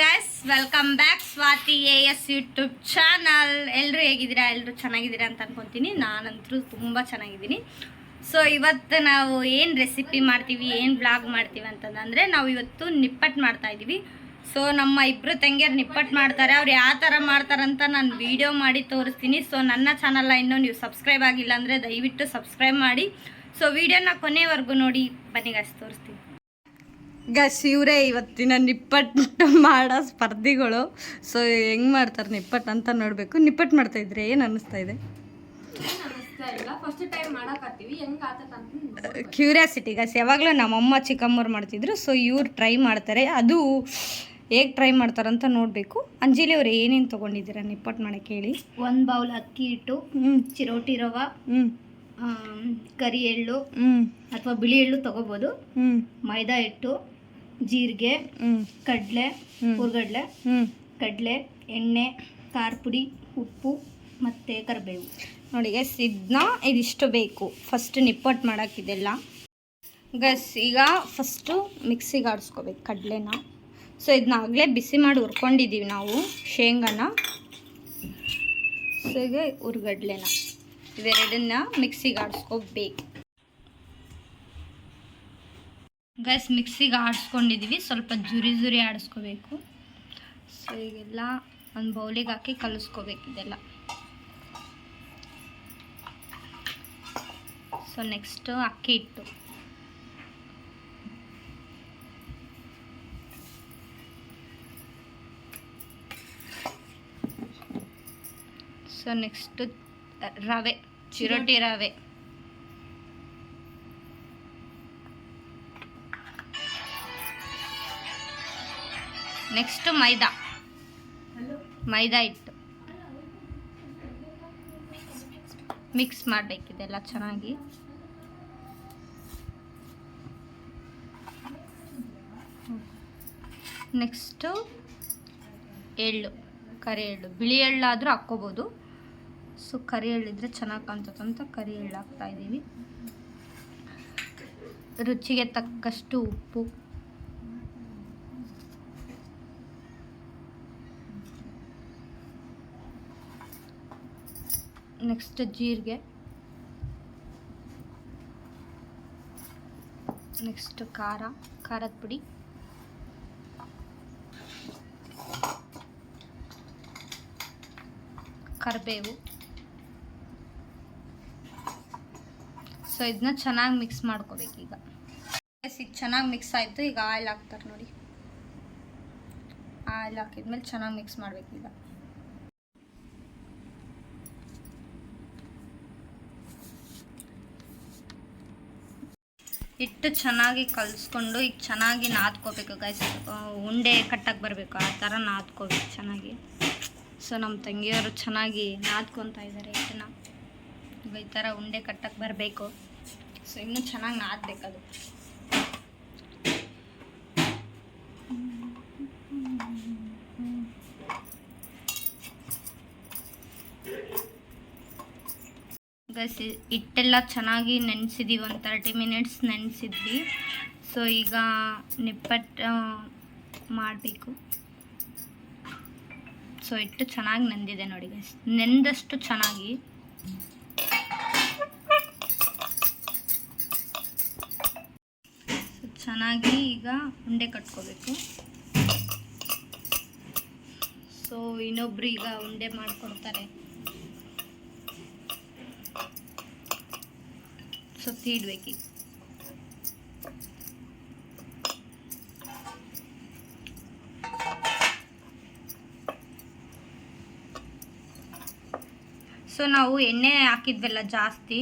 Guys welcome back Swathi A S YouTube channel ಎಲ್ಲರೂ ಹೇಗಿದ್ದೀರಾ? ಎಲ್ಲರೂ ಚೆನ್ನಾಗಿದ್ದೀರಾ ಅಂತ ಅನ್ಕೊತೀನಿ. ನಾನಂತರೂ ತುಂಬ ಚೆನ್ನಾಗಿದ್ದೀನಿ. ಸೊ ಇವತ್ತು ನಾವು ಏನು ರೆಸಿಪಿ ಮಾಡ್ತೀವಿ, ಏನು ಬ್ಲಾಗ್ ಮಾಡ್ತೀವಿ ಅಂತಂದರೆ, ನಾವು ಇವತ್ತು ನಿಪ್ಪಟ್ಟು ಮಾಡ್ತಾ ಇದ್ದೀವಿ. ಸೊ ನಮ್ಮ ಇಬ್ಬರು ತಂಗಿಯರು ನಿಪ್ಪಟ್ಟು ಮಾಡ್ತಾರೆ. ಅವ್ರು ಯಾವ ಥರ ಮಾಡ್ತಾರಂತ ನಾನು ವೀಡಿಯೋ ಮಾಡಿ ತೋರಿಸ್ತೀನಿ. ಸೊ ನನ್ನ ಚಾನಲ್ನ ಇನ್ನೂ ನೀವು ಸಬ್ಸ್ಕ್ರೈಬ್ ಆಗಿಲ್ಲ ಅಂದರೆ ದಯವಿಟ್ಟು ಸಬ್ಸ್ಕ್ರೈಬ್ ಮಾಡಿ. ಸೊ ವೀಡಿಯೋನ ಕೊನೆವರೆಗೂ ನೋಡಿ. ಬನ್ನಿ ಗಾಯ್ಸ್ ತೋರಿಸ್ತೀನಿ. ಗಸ್ ಇವರೇ ಇವತ್ತಿನ ನಿಪ್ಪಟ್ಟು ಮಾಡೋ ಸ್ಪರ್ಧಿಗಳು. ಸೊ ಹೆಂಗ್ ಮಾಡ್ತಾರೆ ನಿಪ್ಪಟ್ಟು ಅಂತ ನೋಡಬೇಕು. ನಿಪ್ಪಟ್ಟು ಮಾಡ್ತಾ ಇದ್ರೆ ಏನು ಅನಿಸ್ತಾ ಇದೆ? ಫಸ್ಟ್ ಟೈಮ್ ಮಾಡಕತ್ತೀವಿ ಹೆಂಗ್ ಆತತ್ ಅಂತ ಕ್ಯೂರಿಯಾಸಿಟಿ ಗಸ್ ಯಾವಾಗಲೂ ನಮ್ಮಮ್ಮ ಚಿಕ್ಕಮ್ಮರು ಮಾಡ್ತಿದ್ರು. ಸೊ ಇವ್ರು ಟ್ರೈ ಮಾಡ್ತಾರೆ. ಅದು ಹೇಗೆ ಟ್ರೈ ಮಾಡ್ತಾರಂತ ನೋಡಬೇಕು. ಅಂಜಲಿ ಅವ್ರು ಏನೇನು ತೊಗೊಂಡಿದ್ದೀರಾ ನಿಪ್ಪಟ್ಟು ಮಾಡಕ್ಕೆ ಹೇಳಿ? ಒಂದು ಬೌಲ್ ಅಕ್ಕಿ ಹಿಟ್ಟು ಹ್ಞೂ ಚಿರೋಟಿ ರವೆ ಹ್ಞೂ ಕರಿ ಎಳ್ಳು ಅಥವಾ ಬಿಳಿ ಎಳ್ಳು ತಗೋಬೋದು. ಮೈದಾ ಹಿಟ್ಟು ಜೀರಿಗೆ ಕಡಲೆ ಹುರುಗಡಲೆ ಕಡಲೆ ಎಣ್ಣೆ ಖಾರ ಪುಡಿ ಉಪ್ಪು ಮತ್ತೆ ಕರಿಬೇವು. ನೋಡಿ ಗಸ್ ಇದನ್ನ ಇದಿಷ್ಟು ಬೇಕು. ಫಸ್ಟ್ ನಿಪ್ಪಟ್ಟು ಮಾಡೋಕ್ಕಿದೆಲ್ಲ ಗಸ್ ಈಗ ಫಸ್ಟು ಮಿಕ್ಸಿಗೆ ಆಡಿಸ್ಕೋಬೇಕು ಕಡಲೆನ. ಸೊ ಇದನ್ನ ಆಗಲೇ ಬಿಸಿ ಮಾಡಿ ಹುರ್ಕೊಂಡಿದ್ದೀವಿ ನಾವು ಶೇಂಗಾನ. ಸೊ ಈಗ ಹುರ್ಗಡ್ಲೆನ ಇವೆರಡನ್ನ ಮಿಕ್ಸಿಗೆ ಆಡಿಸ್ಕೋಬೇಕು ಗೈಸ್ ಮಿಕ್ಸಿಗೆ ಆಡಿಸ್ಕೊಂಡಿದ್ದೀವಿ ಸ್ವಲ್ಪ ಜುರಿ ಜುರಿ ಆಡಿಸ್ಕೋಬೇಕು. ಸೊ ಈಗೆಲ್ಲ ಒಂದು ಬೌಲಿಗೆ ಹಾಕಿ ಕಲಿಸ್ಕೋಬೇಕು ಇದೆಲ್ಲ. ಸೊ ನೆಕ್ಸ್ಟು ಅಕ್ಕಿ ಹಿಟ್ಟು. ಸೊ ನೆಕ್ಸ್ಟು ರವೆ ಚಿರೋಟಿ ರವೆ. ನೆಕ್ಸ್ಟ್ ಮೈದಾ. ಮೈದಾ ಹಿಟ್ಟು. ಮಿಕ್ಸ್ ಮಾಡಬೇಕಿದೆಲ್ಲ ಚೆನ್ನಾಗಿ. ನೆಕ್ಸ್ಟು ಎಳ್ಳು ಕರಿ ಎಳ್ಳು ಬಿಳಿ ಎಳ್ಳಾದರೂ ಹಾಕ್ಕೋಬೋದು. ಸೊ ಕರಿ ಎಳ್ಳಿದ್ರೆ ಚೆನ್ನಾಗಿ ಕಾಣ್ತದೆ ಅಂತ ಕರಿ ಎಳ್ಳು ಹಾಕ್ತಾ ಇದ್ದೀವಿ. ರುಚಿಗೆ ತಕ್ಕಷ್ಟು ಉಪ್ಪು. ನೆಕ್ಸ್ಟ್ ಜೀರಿಗೆ. ನೆಕ್ಸ್ಟ್ ಖಾರ, ಖಾರದ ಪುಡಿ. ಕರಿಬೇವು. ಸೊ ಇದನ್ನ ಚೆನ್ನಾಗಿ ಮಿಕ್ಸ್ ಮಾಡ್ಕೋಬೇಕು ಈಗ. ಈಗ ಚೆನ್ನಾಗಿ ಮಿಕ್ಸ್ ಆಯಿತು. ಈಗ ಆಯಿಲ್ ಹಾಕ್ತಾರೆ ನೋಡಿ. ಆಯಿಲ್ ಹಾಕಿದ್ಮೇಲೆ ಚೆನ್ನಾಗಿ ಮಿಕ್ಸ್ ಮಾಡ್ಬೇಕು ಈಗ. ಹಿಟ್ಟು ಚೆನ್ನಾಗಿ ಕಲಿಸ್ಕೊಂಡು ಈಗ ಚೆನ್ನಾಗಿ ನಾದ್ಕೋಬೇಕು ಗೈಸ್ ಉಂಡೆ ಕಟ್ಟಕ್ಕೆ ಬರಬೇಕು. ಆ ಥರ ನಾದ್ಕೋಬೇಕು ಚೆನ್ನಾಗಿ. ಸೊ ನಮ್ಮ ತಂಗಿಯವರು ಚೆನ್ನಾಗಿ ನಾದ್ಕೊತಾ ಇದ್ದಾರೆ ಈಗ ಈ ಥರ ಉಂಡೆ ಕಟ್ಟಕ್ಕೆ ಬರಬೇಕು. ಸೊ ಇನ್ನೂ ಚೆನ್ನಾಗಿ ನಾದಬೇಕದು. ಗೈಸ್ ಹಿಟ್ಟೆಲ್ಲ ಚೆನ್ನಾಗಿ ನೆನೆಸಿದ್ದೀವಿ ಒಂದು ತರ್ಟಿ ಮಿನಿಟ್ಸ್ ನೆನೆಸಿದ್ವಿ. ಸೊ ಈಗ ನಿಪ್ಪಟ್ಟು ಮಾಡಬೇಕು. ಸೊ ಹಿಟ್ಟು ಚೆನ್ನಾಗಿ ನೆಂದಿದೆ ನೋಡಿ ಗಸ್ ನೆಂದಷ್ಟು ಚೆನ್ನಾಗಿ. ಚೆನ್ನಾಗಿ ಈಗ ಉಂಡೆ ಕಟ್ಕೋಬೇಕು. ಸೊ ಇನ್ನೊಬ್ರು ಈಗ ಉಂಡೆ ಮಾಡಿಕೊಡ್ತಾರೆ. ಸೊ ಇಡ್ಬೇಕು ಸೊ ನಾವು ಎಣ್ಣೆ ಹಾಕಿದ್ವಲ್ಲ ಜಾಸ್ತಿ.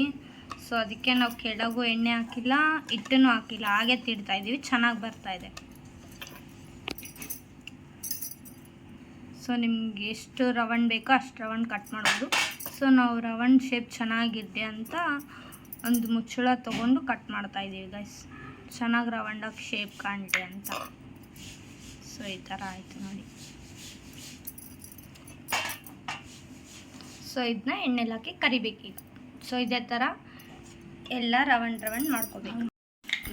ಸೊ ಅದಕ್ಕೆ ನಾವು ಕೆಳಗೂ ಎಣ್ಣೆ ಹಾಕಿಲ್ಲ, ಹಿಟ್ಟನ್ನು ಹಾಕಿಲ್ಲ, ಹಾಗೆ ತಿಡ್ತಾ ಇದ್ದೀವಿ, ಚೆನ್ನಾಗಿ ಬರ್ತಾ ಇದೆ. ಸೊ ನಿಮ್ಗೆ ಎಷ್ಟು ರವಣ್ ಬೇಕೋ ಅಷ್ಟು ರವಣ್ ಕಟ್ ಮಾಡೋದು ಸೊ ನಾವು ರವಣ್ ಶೇಪ್ ಚೆನ್ನಾಗಿದೆ ಅಂತ ಒಂದು ಮುಚ್ಚಳ ತೊಗೊಂಡು ಕಟ್ ಮಾಡ್ತಾ ಇದ್ದೀವಿ ಗೈಸ್ ಚೆನ್ನಾಗಿ ರವಂಡಾಗಿ ಶೇಪ್ ಕಾಣಲಿ ಅಂತ. ಸೊ ಈ ಥರ ಆಯಿತು ನೋಡಿ. ಸೊ ಇದನ್ನ ಎಣ್ಣೆಲ್ಲಾಕಿ ಕರಿಬೇಕೀಗ ಸೊ ಇದೇ ಥರ ಎಲ್ಲ ರವಂಡ್ ರವಂಡ್ ಮಾಡ್ಕೋಬೇಕು.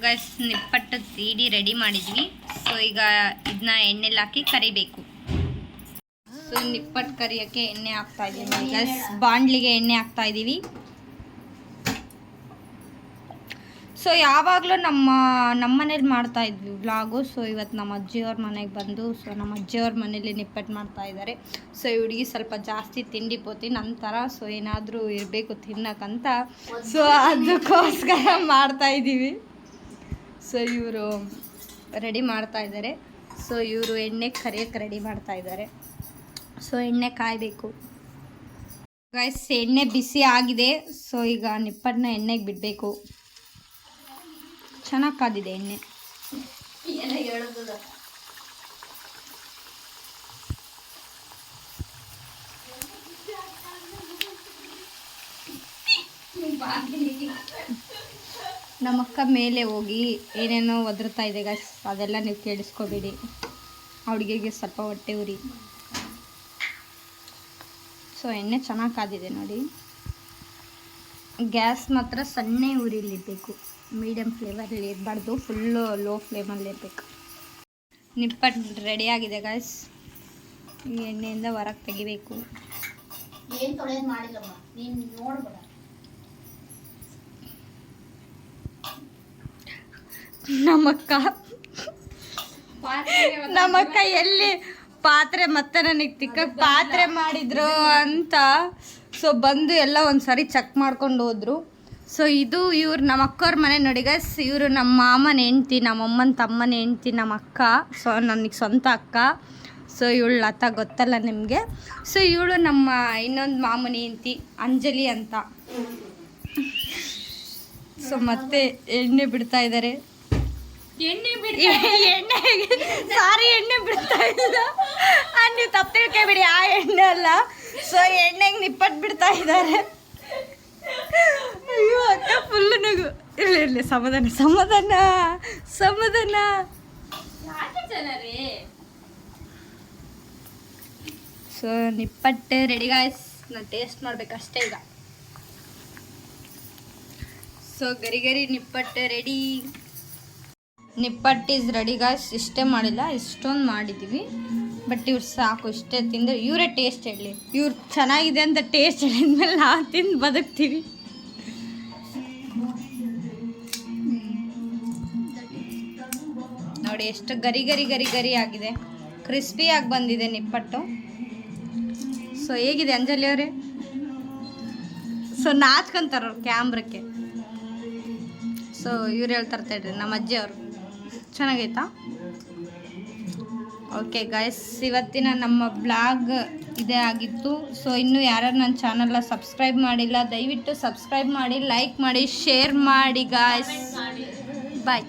ಗೈಸ್ ನಿಪ್ಪಟ್ಟು ಸೀಡಿ ರೆಡಿ ಮಾಡಿದ್ವಿ. ಸೊ ಈಗ ಇದನ್ನ ಎಣ್ಣೆಲಿ ಹಾಕಿ ಕರಿಬೇಕು. ಸೊ ನಿಪ್ಪಟ್ಟು ಕರಿಯೋಕ್ಕೆ ಎಣ್ಣೆ ಹಾಕ್ತಾ ಇದ್ದೀವಿ ಗೈಸ್ ಬಾಂಡ್ಲಿಗೆ ಎಣ್ಣೆ ಹಾಕ್ತಾ ಇದ್ದೀವಿ. ಸೊ ಯಾವಾಗಲೂ ನಮ್ಮ ನಮ್ಮ ಮನೇಲಿ ಮಾಡ್ತಾ ಇದ್ವಿ ವ್ಲಾಗು ಸೊ ಇವತ್ತು ನಮ್ಮ ಅಜ್ಜಿಯವ್ರ ಮನೆಗೆ ಬಂದು ಸೊ ನಮ್ಮ ಅಜ್ಜಿಯವ್ರ ಮನೇಲಿ ನಿಪ್ಪಟ್ಟು ಮಾಡ್ತಾ ಇದ್ದಾರೆ ಸೊ ಈ ಹುಡುಗಿ ಸ್ವಲ್ಪ ಜಾಸ್ತಿ ತಿಂಡಿ ಪೋತಿ ನಂತರ ಸೊ ಏನಾದರೂ ಇರಬೇಕು ತಿನ್ನಕ್ಕಂತ. ಸೊ ಅದಕ್ಕೋಸ್ಕರ ಮಾಡ್ತಾ ಇದ್ದೀವಿ. ಸೊ ಇವರು ರೆಡಿ ಮಾಡ್ತಾ ಇದ್ದಾರೆ ಸೊ ಇವರು ಎಣ್ಣೆ ಕರಿಯಕ್ಕೆ ರೆಡಿ ಮಾಡ್ತಾ ಇದ್ದಾರೆ ಸೊ ಎಣ್ಣೆ ಕಾಯಬೇಕು. ಗೈಸ್ ಎಣ್ಣೆ ಬಿಸಿ ಆಗಿದೆ. ಸೊ ಈಗ ನಿಪ್ಪಟ್ಟನ್ನ ಎಣ್ಣೆಗೆ ಬಿಡಬೇಕು. ಚೆನ್ನಾಗಿ ಕಾದಿದೆ ಎಣ್ಣೆ. ನಮ್ಮಕ್ಕ ಮೇಲೆ ಹೋಗಿ ಏನೇನೋ ಒದರ್ತಾ ಇದೆ ಗಸ್ ಅದೆಲ್ಲ ನೀವು ಕೇಳಿಸ್ಕೋಬೇಡಿ. ಅಡುಗೆಗೆ ಸ್ವಲ್ಪ ಹೊಟ್ಟೆ ಉರಿ. ಸೊ ಎಣ್ಣೆ ಚೆನ್ನಾಗಿ ಕಾದಿದೆ ನೋಡಿ. ಗ್ಯಾಸ್ ಮಾತ್ರ ಸಣ್ಣ ಉರಿಲಿರಬೇಕು. ಮೀಡಿಯಮ್ ಫ್ಲೇವರಲ್ಲಿ ಇರಬಾರ್ದು ಫುಲ್ಲು ಲೋ ಫ್ಲೇಮಲ್ಲಿ ಇರಬೇಕು. ನಿಪ್ಪಟ್ಟು ರೆಡಿಯಾಗಿದೆ ಗಾಯ್ಸ್ ಎಣ್ಣೆಯಿಂದ ಹೊರಗೆ ತೆಗಿಬೇಕು. ಏನು ತೊಳೆಯೋದು ಮಾಡಿಲ್ಲಮ್ಮ? ನೀನು ನೋಡ್ಬೇಡ. ನಮ್ಮಕ್ಕ ನಮ್ಮಕ್ಕ ಎಲ್ಲಿ ಪಾತ್ರೆ ಮತ್ತೆ ನನಗೆ ತಿಕ್ಕ ಪಾತ್ರೆ ಮಾಡಿದ್ರು ಅಂತ. ಸೊ ಬಂದು ಎಲ್ಲ ಒಂದ್ಸರಿ ಚೆಕ್ ಮಾಡ್ಕೊಂಡು ಹೋದ್ರು. ಸೊ ಇದು ಇವ್ರು ನಮ್ಮ ಅಕ್ಕವ್ರ ಮನೆ ನೋಡಿ ಗಸ್ ಇವರು ನಮ್ಮ ಮಾಮನ ಹೆಂಡ್ತಿ ನಮ್ಮ ಅಮ್ಮನ ತಮ್ಮನ ಹೆಂಡ್ತಿ ನಮ್ಮ ಅಕ್ಕ ಸೊ ನನಗೆ ಸ್ವಂತ ಅಕ್ಕ. ಸೊ ಇವಳು ಲತಾ ಗೊತ್ತಲ್ಲ ನಿಮಗೆ. ಸೊ ಇವಳು ನಮ್ಮ ಇನ್ನೊಂದು ಮಾಮನ ಹೆಂಡ್ತಿ ಅಂಜಲಿ ಅಂತ. ಸೊ ಮತ್ತೆ ಎಣ್ಣೆ ಬಿಡ್ತಾ ಇದ್ದಾರೆ ಎಣ್ಣೆ ಎಣ್ಣೆ ಸಾರಿ ಎಣ್ಣೆ ಬಿಡ್ತಾ ಇದ್ದ. ನೀವು ತಪ್ಪು ತಿಳ್ಕೊಬೇಡಿ ಆ ಎಣ್ಣೆ ಅಲ್ಲ. ಸೊ ಎಣ್ಣೆಗೆ ನಿಪ್ಪಟ್ಟು ಬಿಡ್ತಾ ಇದ್ದಾರೆ. ಅಯ್ಯೋ ಅಕ್ಕ ಫುಲ್ ನಗು. ಇರಲಿ ಇರಲಿ ಸಮಾಧಾನ ಸಮಾಧಾನ ಸಮಾಧಾನ. ಸೊ ನಿಪ್ಪಟ್ಟು ರೆಡಿ ಗಾಯ್ಸ್ ನಾನು ಟೇಸ್ಟ್ ಮಾಡ್ಬೇಕಷ್ಟೇ ಈಗ. ಸೊ ಗರಿ ಗರಿ nippattu ready nippattu is ready guys ಇಷ್ಟೇ ಮಾಡಿಲ್ಲ ಇಷ್ಟೊಂದು ಮಾಡಿದ್ದೀವಿ ಬಟ್ ಇವ್ರು ಸಾಕು, ಇಷ್ಟೇ ತಿಂದು ಇವರೇ ಟೇಸ್ಟ್ ಹೇಳಿ. ಇವ್ರು ಚೆನ್ನಾಗಿದೆ ಅಂತ ಟೇಸ್ಟ್ ಹೇಳಿದ್ಮೇಲೆ ನಾವು ತಿಂದು ಬದುಕ್ತೀವಿ. ನೋಡಿ ಎಷ್ಟು ಗರಿ ಗರಿ ಗರಿ ಗರಿ ಆಗಿದೆ. ಕ್ರಿಸ್ಪಿಯಾಗಿ ಬಂದಿದೆ ನಿಪ್ಪಟ್ಟು. ಸೊ ಹೇಗಿದೆ ಅಂಜಲಿ ಅವರೇ? ಸೊ ನಾಚ್ಕೊಂತಾರ ಅವ್ರು ಕ್ಯಾಮ್ರಕ್ಕೆ ಸೊ ಇವ್ರು ಹೇಳ್ತಾ ಇರ್ತಾರ್ರಿ ನಮ್ಮ ಅಜ್ಜಿ ಅವರು. ಚೆನ್ನಾಗೈತಾ? ಓಕೆ ಗಾಯ್ಸ್ ಇವತ್ತಿನ ನಮ್ಮ ಬ್ಲಾಗ್ ಇದೇ ಆಗಿತ್ತು. ಸೊ ಇನ್ನೂ ಯಾರ್ಯಾರು ನನ್ನ ಚಾನಲ್ನ ಸಬ್ಸ್ಕ್ರೈಬ್ ಮಾಡಿಲ್ಲ, ದಯವಿಟ್ಟು ಸಬ್ಸ್ಕ್ರೈಬ್ ಮಾಡಿ ಲೈಕ್ ಮಾಡಿ ಶೇರ್ ಮಾಡಿ ಗಾಯ್ಸ್ ಬಾಯ್